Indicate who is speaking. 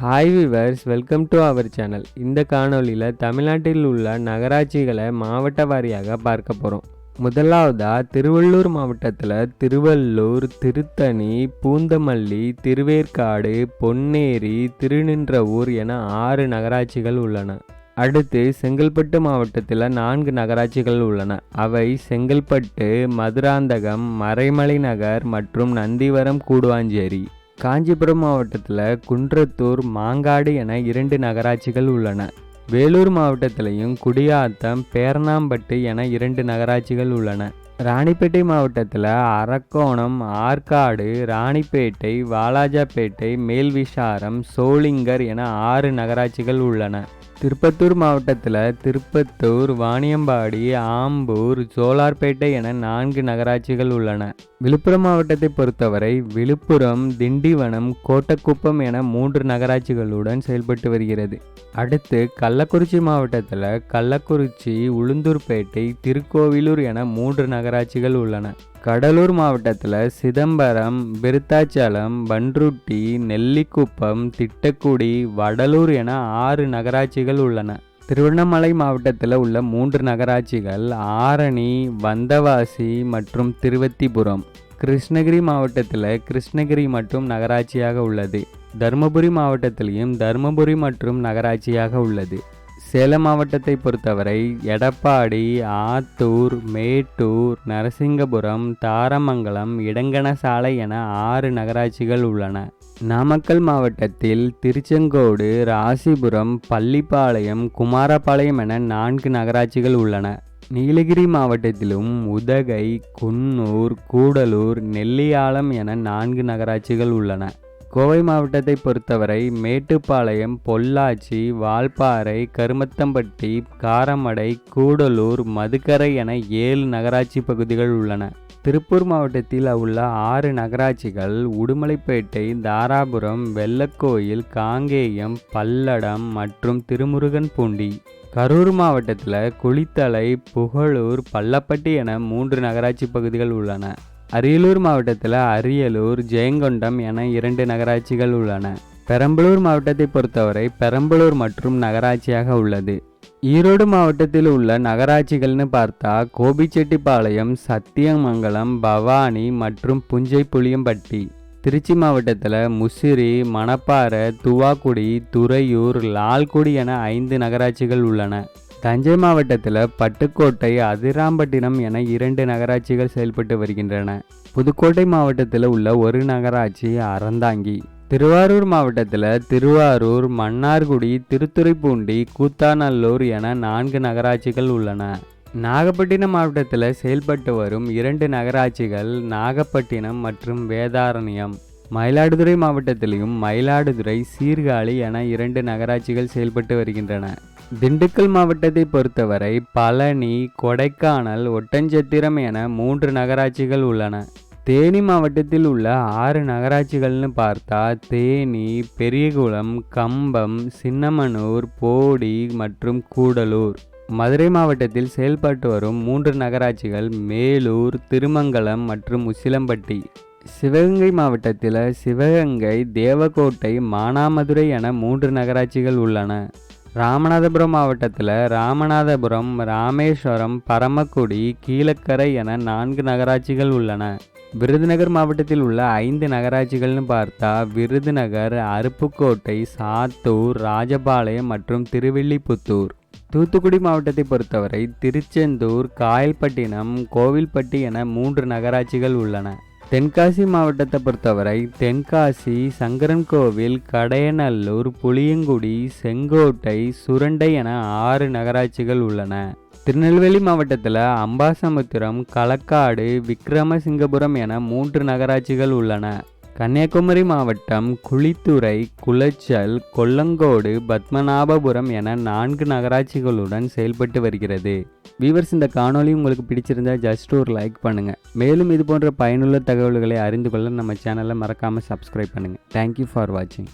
Speaker 1: Hi viewers welcome to our channel இந்த காணொளியில் தமிழ்நாட்டில் உள்ள நகராட்சிகளை மாவட்ட வாரியாக பார்க்க போகிறோம் முதலாவதாக திருவள்ளூர் மாவட்டத்தில் திருவள்ளூர் திருத்தணி பூந்தமல்லி திருவேற்காடு பொன்னேரி திருநின்றவூர் என ஆறு நகராட்சிகள் உள்ளன. அடுத்து செங்கல்பட்டு மாவட்டத்தில் நான்கு நகராட்சிகள் உள்ளன. அவை செங்கல்பட்டு மதுராந்தகம் மறைமலை நகர் மற்றும் நந்திவரம் கூடுவாஞ்சேரி. காஞ்சிபுரம் மாவட்டத்தில் குன்றத்தூர் மாங்காடு என இரண்டு நகராட்சிகள் உள்ளன. வேலூர் மாவட்டத்திலையும் குடியாத்தம் பேரணாம்பட்டு என இரண்டு நகராட்சிகள் உள்ளன. ராணிப்பேட்டை மாவட்டத்தில் அரக்கோணம் ஆற்காடு ராணிப்பேட்டை வாலாஜாப்பேட்டை மேல்விசாரம் சோளிங்கர் என ஆறு நகராட்சிகள் உள்ளன. திருப்பத்தூர் மாவட்டத்தில் திருப்பத்தூர் வாணியம்பாடி ஆம்பூர் சோலார்பேட்டை என நான்கு நகராட்சிகள் உள்ளன. விழுப்புரம் மாவட்டத்தை பொறுத்தவரை விழுப்புரம் திண்டிவனம் கோட்டக்குப்பம் என மூன்று நகராட்சிகளுடன் செயல்பட்டு வருகிறது. அடுத்து கள்ளக்குறிச்சி மாவட்டத்தில் கள்ளக்குறிச்சி உளுந்தூர்பேட்டை திருக்கோவிலூர் என மூன்று நகராட்சிகள் உள்ளன. கடலூர் மாவட்டத்தில் சிதம்பரம் விருத்தாச்சலம் பன்ருட்டி நெல்லிக்குப்பம் திட்டக்குடி வடலூர் என ஆறு நகராட்சிகள் உள்ளன. திருவண்ணாமலை மாவட்டத்தில் உள்ள மூன்று நகராட்சிகள் ஆரணி வந்தவாசி மற்றும் திருவத்திபுரம். கிருஷ்ணகிரி மாவட்டத்தில் கிருஷ்ணகிரி மற்றும் நகராட்சியாக உள்ளது. தருமபுரி மாவட்டத்திலையும் தருமபுரி மற்றும் நகராட்சியாக உள்ளது. சேலம் மாவட்டத்தை பொறுத்தவரை எடப்பாடி ஆத்தூர் மேட்டூர் நரசிங்கபுரம் தாரமங்கலம் இடங்கணசாலை என ஆறு நகராட்சிகள் உள்ளன. நாமக்கல் மாவட்டத்தில் திருச்செங்கோடு ராசிபுரம் பள்ளிப்பாளையம் குமாரபாளையம் என நான்கு நகராட்சிகள் உள்ளன. நீலகிரி மாவட்டத்திலும் உதகை குன்னூர் கூடலூர் நெல்லியாளம் என நான்கு நகராட்சிகள் உள்ளன. கோவை மாவட்டத்தை பொறுத்தவரை மேட்டுப்பாளையம் பொள்ளாச்சி வால்பாறை கருமத்தம்பட்டி காரமடை கூடலூர் மதுக்கரை என ஏழு நகராட்சி பகுதிகள் உள்ளன. திருப்பூர் மாவட்டத்தில் உள்ள ஆறு நகராட்சிகள் உடுமலைப்பேட்டை தாராபுரம் வெள்ளக்கோயில் காங்கேயம் பல்லடம் மற்றும் திருமுருகன் பூண்டி. கரூர் மாவட்டத்தில் குளித்தலை புகழூர் பள்ளப்பட்டி என மூன்று நகராட்சி பகுதிகள் உள்ளன. அரியலூர் மாவட்டத்தில் அரியலூர் ஜெயங்கொண்டம் என இரண்டு நகராட்சிகள் உள்ளன. பெரம்பலூர் மாவட்டத்தை பொறுத்தவரை பெரம்பலூர் மற்றும் நகராட்சியாக உள்ளது. ஈரோடு மாவட்டத்தில் உள்ள நகராட்சிகள்னு பார்த்தா கோபிச்செட்டிப்பாளையம் சத்தியமங்கலம் பவானி மற்றும் புஞ்சை புளியம்பட்டி திருச்சி மாவட்டத்தில் முசிறி மணப்பாறை துவாக்குடி துறையூர் லால்குடி என ஐந்து நகராட்சிகள் உள்ளன. தஞ்சை மாவட்டத்தில் பட்டுக்கோட்டை அதிராம்பட்டினம் என இரண்டு நகராட்சிகள் செயல்பட்டு வருகின்றன. புதுக்கோட்டை மாவட்டத்தில் உள்ள ஒரு நகராட்சி அறந்தாங்கி. திருவாரூர் மாவட்டத்தில் திருவாரூர் மன்னார்குடி திருத்துறைப்பூண்டி கூத்தாநல்லூர் என நான்கு நகராட்சிகள் உள்ளன. நாகப்பட்டினம் மாவட்டத்தில் செயல்பட்டு வரும் இரண்டு நகராட்சிகள் நாகப்பட்டினம் மற்றும் வேதாரண்யம். மயிலாடுதுறை மாவட்டத்திலையும் மயிலாடுதுறை சீர்காழி என இரண்டு நகராட்சிகள் செயல்பட்டு வருகின்றன. திண்டுக்கல் மாவட்டத்தை பொறுத்தவரை பழனி கொடைக்கானல் ஒட்டஞ்சத்திரம் என மூன்று நகராட்சிகள் உள்ளன. தேனி மாவட்டத்தில் உள்ள ஆறு நகராட்சிகள்னு பார்த்தா தேனி பெரியகுளம் கம்பம் சின்னமனூர் போடி மற்றும் கூடலூர். மதுரை மாவட்டத்தில் செயல்பட்டு வரும் மூன்று நகராட்சிகள் மேலூர் திருமங்கலம் மற்றும் உசிலம்பட்டி. சிவகங்கை மாவட்டத்தில் சிவகங்கை தேவக்கோட்டை மானாமதுரை என மூன்று நகராட்சிகள் உள்ளன. ராமநாதபுரம் மாவட்டத்தில் ராமநாதபுரம் ராமேஸ்வரம் பரமக்குடி கீழக்கரை என நான்கு நகராட்சிகள் உள்ளன. விருதுநகர் மாவட்டத்தில் உள்ள ஐந்து நகராட்சிகள்னு பார்த்தா விருதுநகர் அருப்புக்கோட்டை சாத்தூர் ராஜபாளையம் மற்றும் திருவில்லிபுத்தூர். தூத்துக்குடி மாவட்டத்தை பொறுத்தவரை திருச்செந்தூர் காயல்பட்டினம் கோவில்பட்டி என மூன்று நகராட்சிகள் உள்ளன. தென்காசி மாவட்டத்தை பொறுத்தவரை தென்காசி சங்கரன்கோவில் கடையநல்லூர் புளியங்குடி செங்கோட்டை சுரண்டை என ஆறு நகராட்சிகள் உள்ளன. திருநெல்வேலி மாவட்டத்தில் அம்பாசமுத்திரம் களக்காடு விக்ரமசிங்கபுரம் என மூன்று நகராட்சிகள் உள்ளன. கன்னியாகுமரி மாவட்டம் குளித்துறை குளச்சல் கொல்லங்கோடு பத்மநாபபுரம் என நான்கு நகராட்சிகளுடன் செயல்பட்டு வருகிறது. வீவர்ஸ் இந்த காணொலி உங்களுக்கு பிடிச்சிருந்தா ஜஸ்ட் ஒரு லைக் பண்ணுங்கள் மேலும் இது போன்ற பயனுள்ள தகவல்களை அறிந்து கொள்ள நம்ம சேனலை மறக்காமல் சப்ஸ்கிரைப் பண்ணுங்கள் தேங்க்யூ ஃபார் வாட்சிங்